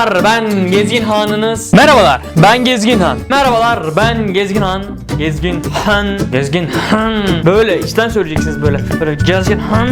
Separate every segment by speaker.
Speaker 1: Merhabalar ben Gezgin Han'ınız. Merhabalar ben Gezgin Han. Merhabalar ben Gezgin Han. Gezgin Han. Gezgin Han. Böyle içten söyleyeceksiniz böyle. Böyle Gezgin Han.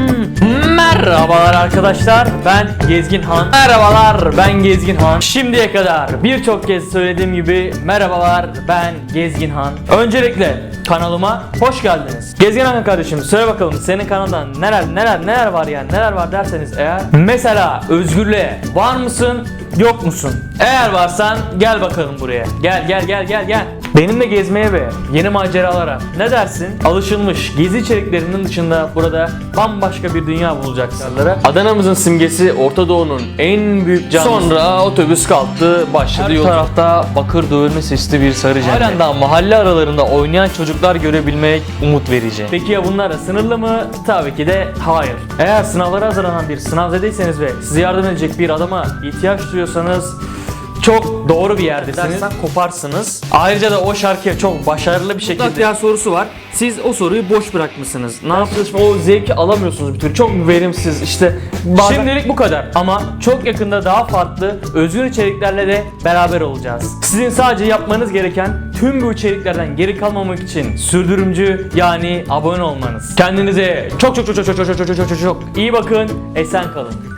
Speaker 1: Merhabalar arkadaşlar ben Gezgin Han. Merhabalar ben Gezgin Han. Şimdiye kadar birçok kez söylediğim gibi merhabalar ben Gezgin Han. Öncelikle kanalıma hoş geldiniz. Gezgin Han kardeşim söyle bakalım senin kanalda neler neler neler var yani neler var derseniz eğer. Mesela özgürlüğe var mısın yok musun? Eğer varsan gel bakalım buraya. Gel gel gel gel gel. Benimle gezmeye ve yeni maceralara ne dersin? Alışılmış gezi içeriklerinin dışında burada bambaşka bir dünya bulacaksın. Adana'mızın simgesi Orta Doğu'nun en büyük canlısı. Sonra otobüs kalktı başladı yol. tarafta bakır dövülme sesli bir sarı cennet. Halen daha mahalle aralarında oynayan çocuklar görebilmek umut verici. Peki ya bunlar sınırlı mı? Tabii ki de hayır. Eğer sınavlara hazırlanan bir sınavzedeyseniz ve size yardım edecek bir adama ihtiyaç duyuyorsanız çok doğru bir yerdesiniz. Dersen koparsınız. Ayrıca da o şarkıya çok başarılı bir şekilde diğer sorusu var. Siz o soruyu boş bırakmışsınız. Ne yapıyorsunuz? O zevki alamıyorsunuz bir türlü. Çok verimsiz işte. Şimdilik bu kadar. Ama çok yakında daha farklı özgür içeriklerle de beraber olacağız. Sizin sadece yapmanız gereken tüm bu içeriklerden geri kalmamak için sürdürümcü yani abone olmanız. Kendinize çok çok çok çok çok çok çok çok çok çok iyi bakın. Esen kalın.